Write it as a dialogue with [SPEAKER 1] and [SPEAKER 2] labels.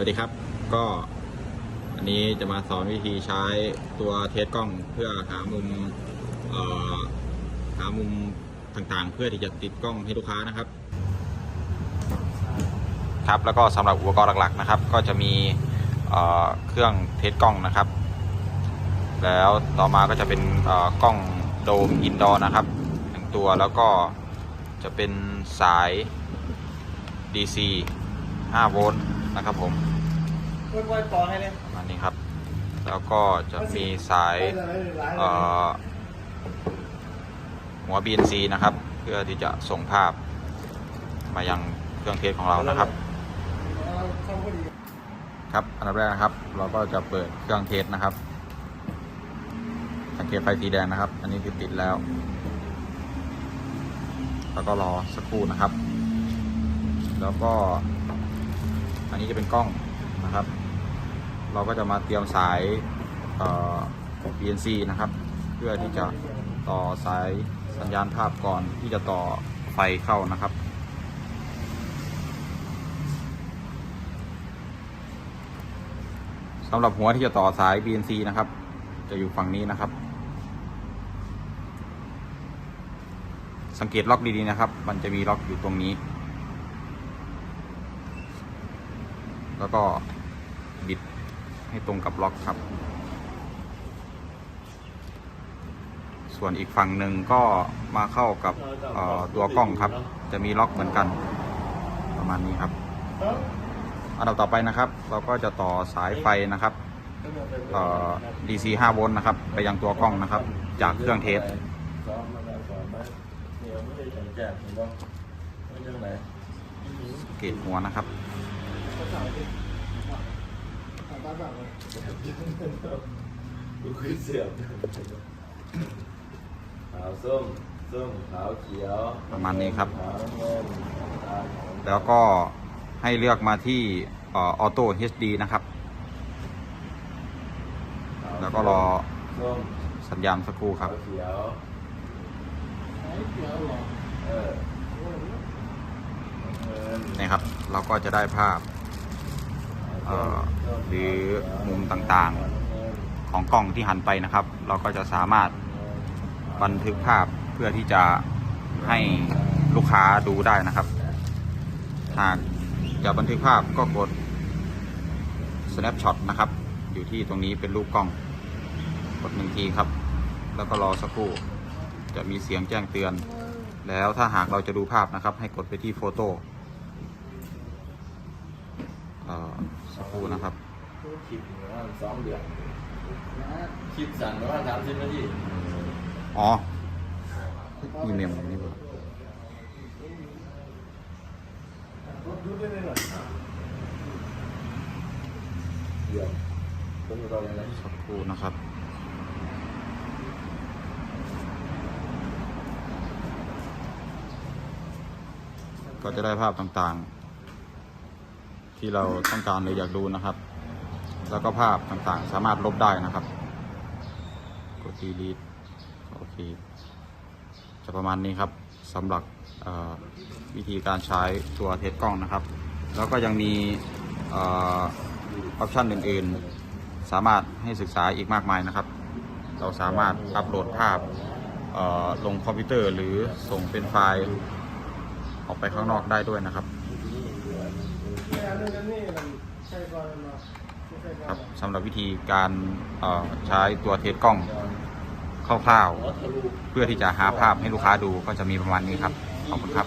[SPEAKER 1] วัสดีครับ ก็อันนี้จะมาสอนวิธีใช้ตัวเทสกล้องเพื่อหามุมเอ่อหามุมต่างๆ เพื่อที่จะติดกล้องให้ลูกค้านะครับ ครับแล้วก็สำหรับอุปกรณ์หลักๆนะครับ ก็จะมีเอ่อเครื่องเทสกล้องนะครับ แล้วต่อมาก็จะเป็นเอ่อกล้องโดมอินดอร์นะครับหนึ่งตัวแล้วก็จะเป็นสาย DC 5 โวลต์ นะครับผม
[SPEAKER 2] ค่อยๆปอนให้เลย
[SPEAKER 1] อันนี้ครับ แล้วก็จะมีสายเอ่อหัว BNC นะครับ เพื่อที่จะส่งภาพมายังเครื่องเทสของเรานะครับ ครับอันดับแรกนะครับ เราก็จะเปิดเครื่องเทสนะครับ สังเกตไฟสีแดงนะครับ อันนี้คือติดแล้ว แล้วก็รอสักครู่นะครับ แล้วก็ อันนี้จะเป็นกล้องนะครับ เราก็จะมาเตรียมสายเอ่อ BNC นะครับ เพื่อที่จะต่อสายสัญญาณภาพก่อนที่จะต่อไฟเข้านะครับสำหรับหัวที่จะต่อสาย BNC นะครับ จะอยู่ฝั่งนี้นะครับ สังเกตล็อกดีๆนะครับ มันจะมีล็อกอยู่ตรงนี้ แล้วก็บิดให้ตรงกับล็อกครับ ส่วนอีกฝั่งหนึ่งก็มาเข้ากับตัวกล้องครับ จะมีล็อกเหมือนกัน ประมาณนี้ครับอันดับต่อไปนะครับ เราก็จะต่อสายไฟนะครับ DC 5โวลต์นะครับ ไปยังตัวกล้องนะครับ จากเครื่องเทส
[SPEAKER 2] ซ้อมมาแล้วซ้อมไหมเหนียวไม่ได้แข็งแกร่งเห็นป่ะไม่ยังไง
[SPEAKER 1] เกตหัวนะครับ
[SPEAKER 2] ดูคุยเสียบขาวส้มส้มขาวเขียว
[SPEAKER 1] ประมาณนี้ครับ
[SPEAKER 2] ขาวเงินตาล
[SPEAKER 1] แล้วก็ให้เลือกมาที่ออโต้ HD นะครับ แล้วก็รอ
[SPEAKER 2] ส้ม
[SPEAKER 1] สัญญาณสักครู่ค
[SPEAKER 2] ขา
[SPEAKER 1] รับ
[SPEAKER 2] วเขียวเออน้ำเงิน
[SPEAKER 1] นี่ครับ เราก็จะได้ภาพ หรือมุมต่างๆของกล้องที่หันไปนะครับ เราก็จะสามารถบันทึกภาพเพื่อที่จะให้ลูกค้าดูได้นะครับ หากจะบันทึกภาพก็กด snapshot นะครับ อยู่ที่ตรงนี้เป็นรูปกล้อง กดหนึ่งทีครับ แล้วก็รอสักครู่ จะมีเสียงแจ้งเตือน แล้วถ้าหากเราจะดูภาพนะครับ ให้กดไปที่โฟโต้เอ่อสัก ครู่นะครับ
[SPEAKER 2] คลิปประมาณสองเดือนคลิปสั่นประมาณสามสิบนาที
[SPEAKER 1] อ๋ออีเมลนี่ว่า
[SPEAKER 2] เดือนต้องรอเลยนะ
[SPEAKER 1] สักครู่นะครับก็จะได้ภาพต่างๆ ที่เราต้องการหรืออยากดูนะครับ แล้วก็ภาพต่างๆ สามารถลบได้นะครับ กด delete โอเค จะประมาณนี้ครับสำหรับวิธีการใช้ตัวเทสกล้องนะครับ แล้วก็ยังมีออปชันอื่นๆ สามารถให้ศึกษาอีกมากมายนะครับ เราสามารถอัปโหลดภาพลงคอมพิวเตอร์หรือส่งเป็นไฟล์ออกไปข้างนอกได้ด้วยนะครับ ครับสำหรับวิธีการใช้ตัวเทสกล้องคร่าวๆเพื่อที่จะหาภาพให้ลูกค้าดูก็จะมีประมาณนี้ครับ ขอบคุณครับ